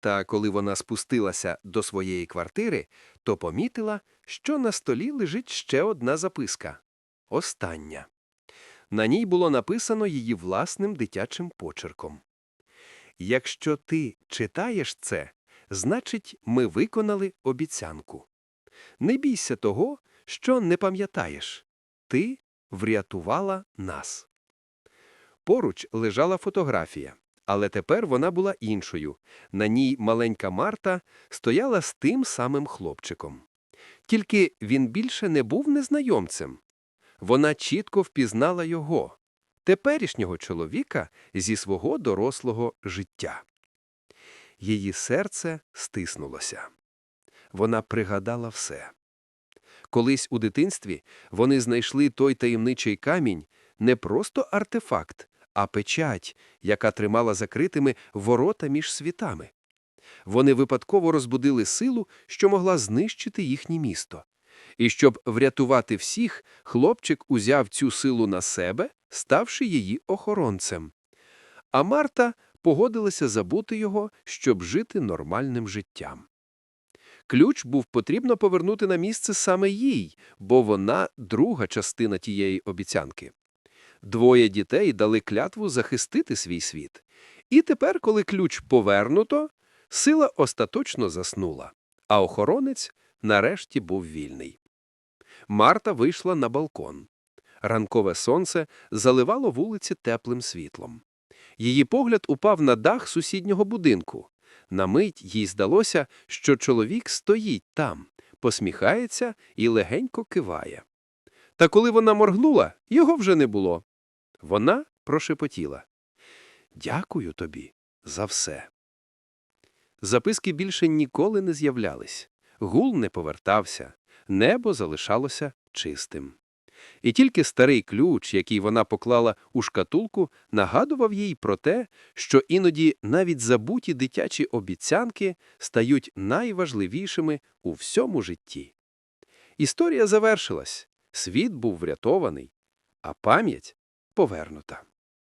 Та коли вона спустилася до своєї квартири, то помітила, що на столі лежить ще одна записка. Остання. На ній було написано її власним дитячим почерком. Якщо ти читаєш це, значить, ми виконали обіцянку. Не бійся того, що не пам'ятаєш. Ти врятувала нас. Поруч лежала фотографія, але тепер вона була іншою. На ній маленька Марта стояла з тим самим хлопчиком. Тільки він більше не був незнайомцем. Вона чітко впізнала його, теперішнього чоловіка зі свого дорослого життя. Її серце стиснулося. Вона пригадала все. Колись у дитинстві вони знайшли той таємничий камінь не просто артефакт, а печать, яка тримала закритими ворота між світами. Вони випадково розбудили силу, що могла знищити їхнє місто. І щоб врятувати всіх, хлопчик узяв цю силу на себе, ставши її охоронцем. А Марта погодилася забути його, щоб жити нормальним життям. Ключ був потрібно повернути на місце саме їй, бо вона друга частина тієї обіцянки. Двоє дітей дали клятву захистити свій світ. І тепер, коли ключ повернуто, сила остаточно заснула, а охоронець нарешті був вільний. Марта вийшла на балкон. Ранкове сонце заливало вулиці теплим світлом. Її погляд упав на дах сусіднього будинку. На мить їй здалося, що чоловік стоїть там, посміхається і легенько киває. Та коли вона моргнула, його вже не було. Вона прошепотіла. Дякую тобі за все. Записки більше ніколи не з'являлись. Гул не повертався, небо залишалося чистим. І тільки старий ключ, який вона поклала у шкатулку, нагадував їй про те, що іноді навіть забуті дитячі обіцянки стають найважливішими у всьому житті. Історія завершилась, світ був врятований, а пам'ять poverno.